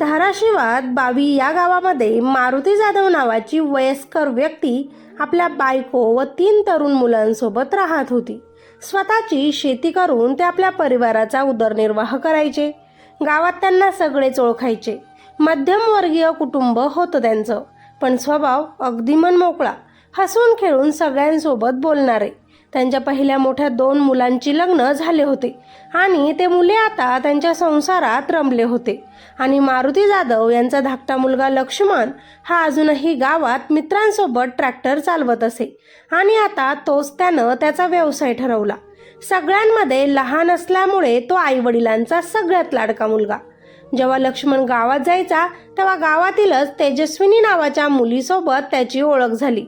धाराशिवात बावी या गावामध्ये मारुती जाधव नावाची वयस्कर व्यक्ती आपल्या बायको व तीन तरुण मुलांसोबत राहत होती. स्वतःची शेती करून ते आपल्या परिवाराचा उदरनिर्वाह करायचे. गावात त्यांना सगळेच ओळखायचे. मध्यमवर्गीय कुटुंब होतं त्यांचं. पण स्वभाव अगदी मनमोकळा हसून खेळून सगळ्यांसोबत बोलणारे. त्यांच्या पहिल्या मोठ्या दोन मुलांची लग्न झाले होते. आणि ते मुले आता त्यांच्या संसारात रमले होते. आणि मारुती जाधव यांचा धाकटा मुलगा लक्ष्मण हा अजूनही गावात मित्रांसोबत ट्रॅक्टर चालवत असे. आणि आता तोच त्यानं त्याचा व्यवसाय ठरवला. सगळ्यांमध्ये लहान असल्यामुळे तो आईवडिलांचा सगळ्यात लाडका मुलगा. जेव्हा लक्ष्मण गावात जायचा तेव्हा गावातीलच तेजस्विनी नावाच्या मुलीसोबत त्याची ओळख झाली.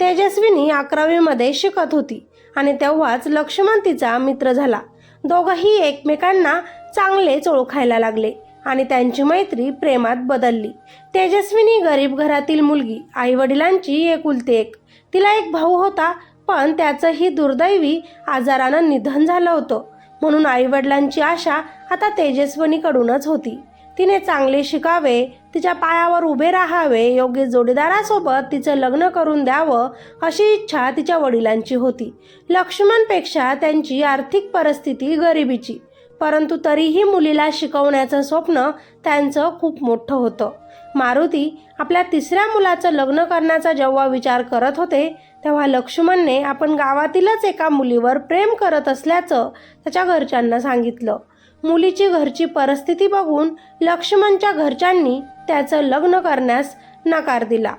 तेजस्विनी अकरावीमध्ये शिकत होती. आणि तेव्हाच लक्ष्मण तिचा मित्र झाला. दोघंही एकमेकांना चांगलेच ओळखायला लागले आणि त्यांची मैत्री प्रेमात बदलली. तेजस्विनी गरीब घरातील मुलगी आई वडिलांची एकुलती एक. तिला एक भाऊ होता पण त्याचंही दुर्दैवी आजारानं निधन झालं होतं. म्हणून आई वडिलांची आशा आता तेजस्विनीकडूनच होती. तिने चांगले शिकावे तिच्या पायावर उभे राहावे योग्य जोडीदारासोबत तिचं लग्न करून द्यावं अशी इच्छा तिच्या वडिलांची होती. लक्ष्मणपेक्षा त्यांची आर्थिक परिस्थिती गरिबीची. परंतु तरीही मुलीला शिकवण्याचं स्वप्न त्यांचं खूप मोठं होतं. मारुती आपल्या तिसऱ्या मुलाचं लग्न करण्याचा जेव्हा विचार करत होते तेव्हा लक्ष्मणने आपण गावातीलच एका मुलीवर प्रेम करत असल्याचं त्याच्या घरच्यांना सांगितलं. मुलीची घरची परिस्थिती बघून लक्ष्मणच्या घरच्यांनी त्याचं लग्न करण्यास नकार दिला.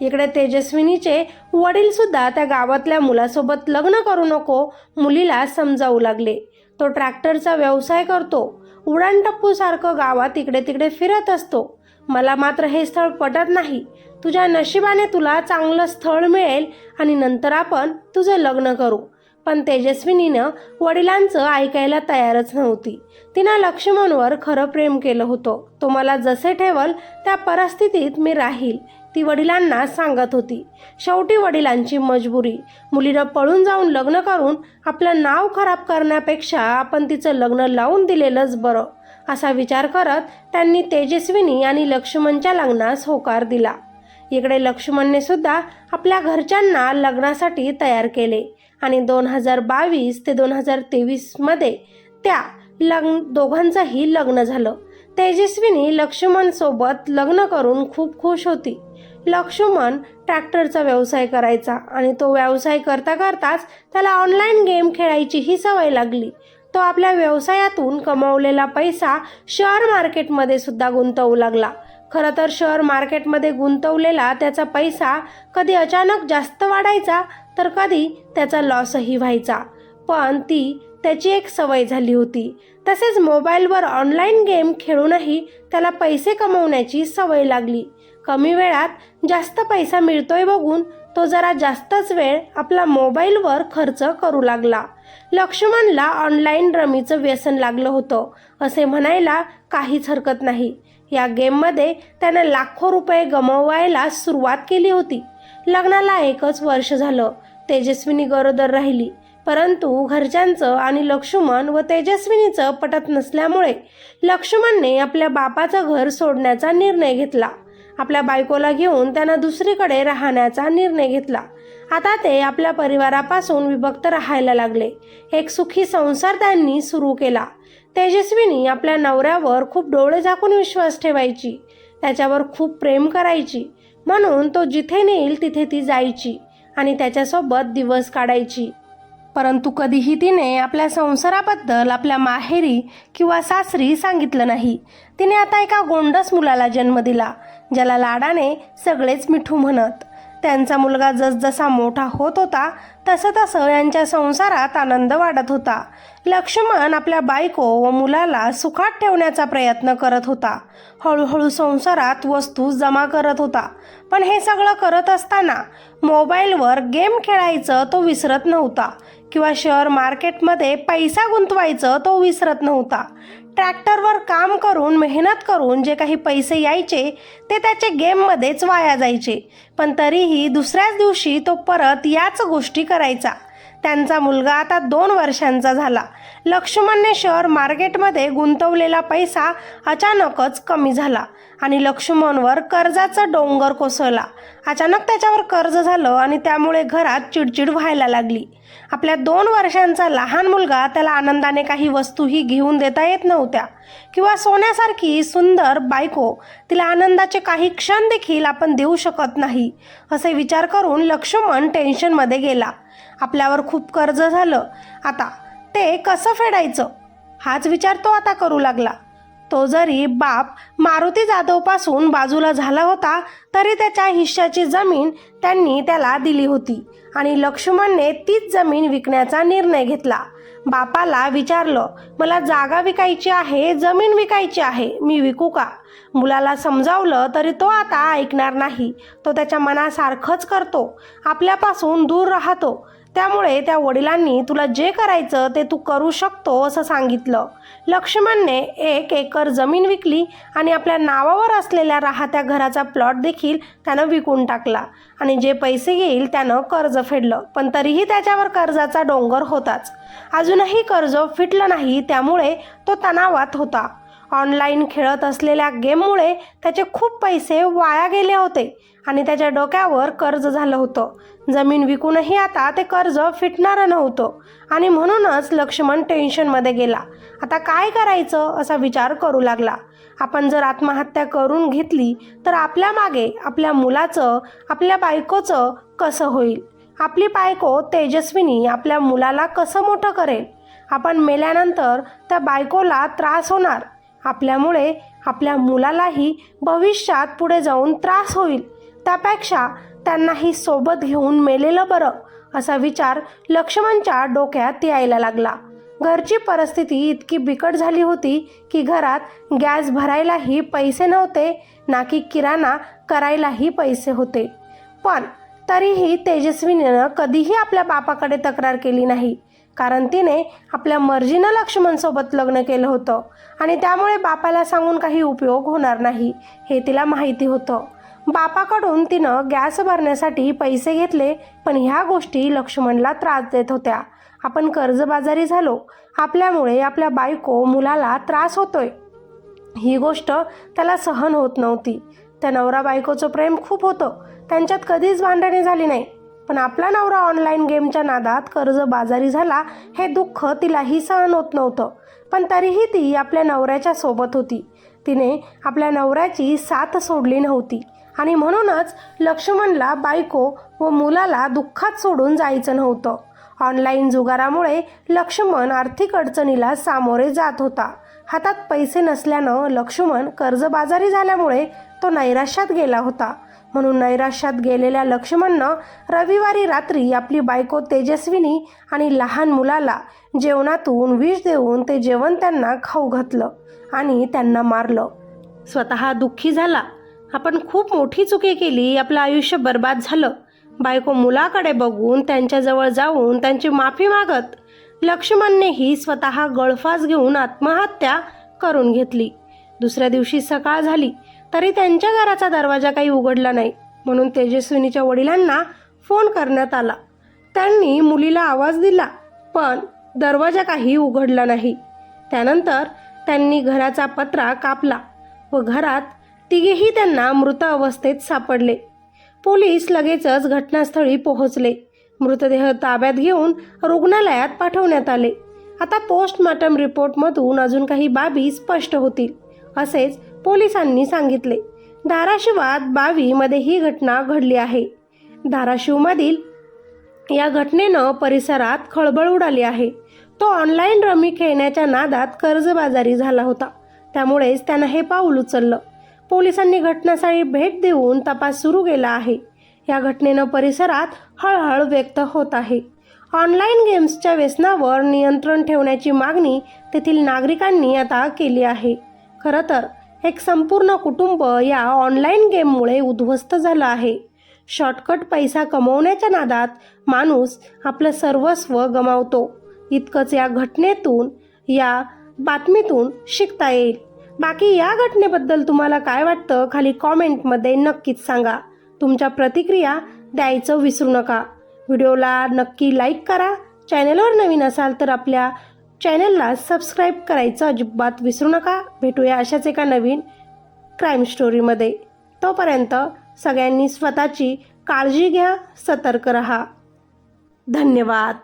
इकडे तेजस्विनीचे वडील सुद्धा त्या गावातल्या मुलासोबत लग्न करू नको मुलीला समजावू लागले. तो ट्रॅक्टरचा व्यवसाय करतो. उडाणटप्पूसारखं गावात इकडे तिकडे फिरत असतो. मला मात्र हे स्थळ पटत नाही. तुझ्या नशिबाने तुला चांगलं स्थळ मिळेल आणि नंतर आपण तुझं लग्न करू. पण तेजस्विनीनं वडिलांचं ऐकायला तयारच नव्हती. तिनं लक्ष्मणवर खरं प्रेम केलं होतं. तो मला जसे ठेवल त्या परिस्थितीत मी राहील ती वडिलांना सांगत होती. शेवटी वडिलांची मजबुरी. मुलीनं पळून जाऊन लग्न करून आपलं नाव खराब करण्यापेक्षा आपण तिचं लग्न लावून दिलेलंच बरं असा विचार करत त्यांनी तेजस्विनी आणि लक्ष्मणच्या लग्नास होकार दिला. इकडे लक्ष्मणने सुद्धा आपल्या घरच्यांना लग्नासाठी तयार केले. आणि दोन हजार बावीस ते दोन हजार तेवीसमध्ये त्या लग्न दोघांचंही लग्न झालं. तेजस्विनी लक्ष्मणसोबत लग्न करून खूप खुश होती. लक्ष्मण ट्रॅक्टरचा व्यवसाय करायचा आणि तो व्यवसाय करता करताच त्याला ऑनलाईन गेम खेळायचीही सवय लागली. तो आपल्या व्यवसायातून कमावलेला पैसा शेअर मार्केटमध्ये सुद्धा गुंतवू लागला. खरं तर शेअर मार्केटमध्ये गुंतवलेला त्याचा पैसा कधी अचानक जास्त वाढायचा तर कधी त्याचा लॉसही व्हायचा. पण ती त्याची एक सवय झाली होती. तसेच मोबाईलवर ऑनलाईन गेम खेळूनही त्याला पैसे कमवण्याची सवय लागली. कमी वेळात जास्त पैसा मिळतोय बघून तो जरा जास्तच वेळ आपला मोबाईलवर खर्च करू लागला. लक्ष्मणला ऑनलाईन रमीचं व्यसन लागलं होतं. असे म्हणायला काहीच हरकत नाही. या गेममध्ये त्याने लाखो रुपये गमवायला सुरुवात केली होती. लग्नाला एकच वर्ष झालं. तेजस्विनी गरोदर राहिली. परंतु घरच्यांचं आणि लक्ष्मण व तेजस्विनीचं पटत नसल्यामुळे लक्ष्मणने आपल्या बापाचं घर सोडण्याचा निर्णय घेतला. आपल्या बायकोला घेऊन त्यानं दुसरीकडे राहण्याचा निर्णय घेतला. आता ते आपल्या परिवारापासून विभक्त राहायला लागले. एक सुखी संसार त्यांनी सुरू केला. तेजस्विनी आपल्या नवऱ्यावर खूप डोळे झाकून विश्वास ठेवायची. त्याच्यावर खूप प्रेम करायची. म्हणून तो जिथे नेईल तिथे ती जायची आणि त्याच्यासोबत दिवस काढायची. परंतु कधीही तिने आपल्या संसाराबद्दल आपल्या माहेरी किंवा सासरी सांगितलं नाही. तिने आता एका गोंडस मुलाला जन्म दिला ज्याला लाडाने सगळेच मिठू म्हणत. त्यांचा मुलगा जसजसा मोठा होत होता तसं तसं यांच्या संसारात आनंद वाढत होता. लक्ष्मण आपल्या बायको व मुलाला सुखात ठेवण्याचा प्रयत्न करत होता. हळूहळू संसारात वस्तू जमा करत होता. पण हे सगळं करत असताना मोबाईलवर गेम खेळायचं तो विसरत नव्हता किंवा शेअर मार्केटमध्ये पैसा गुंतवायचं तो विसरत नव्हता. ट्रॅक्टरवर काम करून मेहनत करून जे काही पैसे यायचे ते त्याचे गेममध्येच वाया जायचे. पण तरीही दुसऱ्याच दिवशी तो परत याच गोष्टी करायचा. त्यांचा मुलगा आता दोन वर्षांचा झाला. लक्ष्मणने शेअर मार्केटमध्ये गुंतवलेला पैसा अचानकच कमी झाला आणि लक्ष्मणवर कर्जाचा डोंगर कोसळला. अचानक त्याच्यावर कर्ज झालं आणि त्यामुळे घरात चिडचिड व्हायला लागली. आपल्या दोन वर्षांचा लहान मुलगा त्याला आनंदाने काही वस्तूही घेऊन देता येत नव्हत्या किंवा सोन्यासारखी सुंदर बायको तिला आनंदाचे काही क्षण देखील आपण देऊ शकत नाही असे विचार करून लक्ष्मण टेन्शनमध्ये गेला. आपल्यावर खूप कर्ज झालं. आता ते कसं फेडायचं? हाच विचार तो आता करू लागला. तो जरी बाप मारुती जाधवपासून बाजूला झाला होता तरी त्याच्या हिश्श्याची जमीन त्यांनी त्याला दिली होती आणि लक्ष्मणने तीच जमीन विकण्याचा निर्णय घेतला. बापाला विचारलं मला जागा विकायची आहे जमीन विकायची आहे मी विकू का? मुलाला समजावलं तरी तो आता ऐकणार नाही. तो त्याच्या मनासारखंच करतो. आपल्यापासून दूर राहतो. त्यामुळे त्या वडिलांनी तुला जे करायचं ते तू करू शकतो असं सांगितलं. लक्ष्मणने एक एकर जमीन विकली आणि आपल्या नावावर असलेल्या राहत्या घराचा प्लॉट देखील त्यानं विकून टाकला. आणि जे पैसे येईल त्यानं कर्ज फेडलं. पण तरीही त्याच्यावर कर्जाचा डोंगर होताच. अजूनही कर्ज फिटलं नाही त्यामुळे तो तणावात होता. ऑनलाईन खेळत असलेल्या गेममुळे त्याचे खूप पैसे वाया गेले होते आणि त्याच्या डोक्यावर कर्ज झालं होतं. जमीन विकूनही आता ते कर्ज फिटणारं नव्हतं आणि म्हणूनच लक्ष्मण टेन्शनमध्ये गेला. आता काय करायचं असा विचार करू लागला. आपण जर आत्महत्या करून घेतली तर आपल्या मागे आपल्या मुलाचं आपल्या बायकोचं कसं होईल? आपली बायको तेजस्विनी आपल्या मुलाला कसं मोठं करेल? आपण मेल्यानंतर त्या बायकोला त्रास होणार? आपल्यामुळे आपल्या मुलालाही भविष्यात पुढे जाऊन त्रास होईल. त्यापेक्षा त्यांनाही सोबत घेऊन मेलेलं बरं असा विचार लक्ष्मणच्या डोक्यात यायला लागला. घरची परिस्थिती इतकी बिकट झाली होती की घरात गॅस भरायलाही पैसे नव्हते ना की किराणा करायलाही पैसे होते. पण तरीही तेजस्वीनं कधीही आपल्या बापाकडे तक्रार केली नाही. कारण तिने आपल्या मर्जीनं लक्ष्मणसोबत लग्न केलं होतं. आणि त्यामुळे बापाला सांगून काही उपयोग होणार नाही हे तिला माहिती होतं. बापाकडून तिनं गॅस भरण्यासाठी पैसे घेतले पण ह्या गोष्टी लक्ष्मणला त्रास देत होत्या. आपण कर्जबाजारी झालो आपल्यामुळे आपल्या बायको मुलाला त्रास होतोय. ही गोष्ट त्याला सहन होत नव्हती. त्या नवरा बायकोचं प्रेम खूप होतं. त्यांच्यात कधीच भांडणे झाली नाही. पण आपला नवरा ऑनलाईन गेमच्या नादात कर्ज बाजारी झाला हे दुःख तिलाही सहन होत नव्हतं. पण तरीही ती आपल्या नवऱ्याच्या सोबत होती. तिने आपल्या नवऱ्याची साथ सोडली नव्हती. आणि म्हणूनच लक्ष्मणला बायको व मुलाला दुःखात सोडून जायचं नव्हतं. ऑनलाईन जुगारामुळे लक्ष्मण आर्थिक अडचणीला सामोरे जात होता. हातात पैसे नसल्यानं लक्ष्मण कर्जबाजारी झाल्यामुळे तो नैराश्यात गेला होता. म्हणून नैराश्यात गेलेल्या लक्ष्मणनं रविवारी रात्री आपली बायको तेजस्विनी आणि लहान मुलाला जेवणातून विष देऊन ते जेवण त्यांना खाऊ घातलं आणि त्यांना मारलं. स्वतः दुःखी झाला. आपण खूप मोठी चुकी केली आपलं आयुष्य बर्बाद झालं. बायको मुलाकडे बघून त्यांच्याजवळ जाऊन त्यांची माफी मागत लक्ष्मणनेही स्वतः गळफास घेऊन आत्महत्या करून घेतली. दुसऱ्या दिवशी सकाळ झाली. तरी त्यांच्या घराचा दरवाजा काही उघडला नाही. म्हणून तेजस्विनीच्या वडिलांना फोन करण्यात आला. त्यांनी मुलीला आवाज दिला पण दरवाजा काही उघडला नाही. त्यानंतर त्यांनी घराचा पत्रा कापला व घरात तिघेही त्यांना मृत अवस्थेत सापडले. पोलीस लगेचच घटनास्थळी पोहोचले. मृतदेह ताब्यात घेऊन रुग्णालयात पाठवण्यात आले. आता पोस्टमॉर्टम रिपोर्टमधून अजून काही बाबी स्पष्ट होतील असेच पोलिसांनी सांगितले धाराशिवात बावीमध्ये ही घटना घडली आहे. धाराशिवमधील या घटनेनं परिसरात खळबळ उडाली आहे. तो ऑनलाईन रमी खेळण्याच्या नादात कर्जबाजारी झाला होता. त्यामुळेच त्यानं हे पाऊल उचललं. पोलिसांनी घटनास्थळी भेट देऊन तपास सुरू केला आहे. या घटनेनं परिसरात हळहळ व्यक्त होत आहे. ऑनलाईन गेम्सच्या व्यसनावर नियंत्रण ठेवण्याची मागणी तेथील नागरिकांनी आता केली आहे. खरं तर एक संपूर्ण कुटुंब या ऑनलाईन गेममुळे उद्ध्वस्त झालं आहे. शॉर्टकट पैसा कमवण्याच्या नादात माणूस आपलं सर्वस्व गमावतो. इतकंच या घटनेतून या बातमीतून शिकता येईल. बाकी या घटनेबद्दल तुम्हाला काय वाटतं खाली कॉमेंटमध्ये नक्कीच सांगा. तुमच्या प्रतिक्रिया द्यायचं विसरू नका. व्हिडिओला नक्की लाईक करा. चॅनलवर नवीन असाल तर आपल्या चॅनलला सबस्क्राईब करायचं अजिबात विसरू नका. भेटूया अशाच एका नवीन क्राईम स्टोरीमध्ये तोपर्यंत सगळ्यांनी स्वतःची काळजी घ्या सतर्क रहा. धन्यवाद.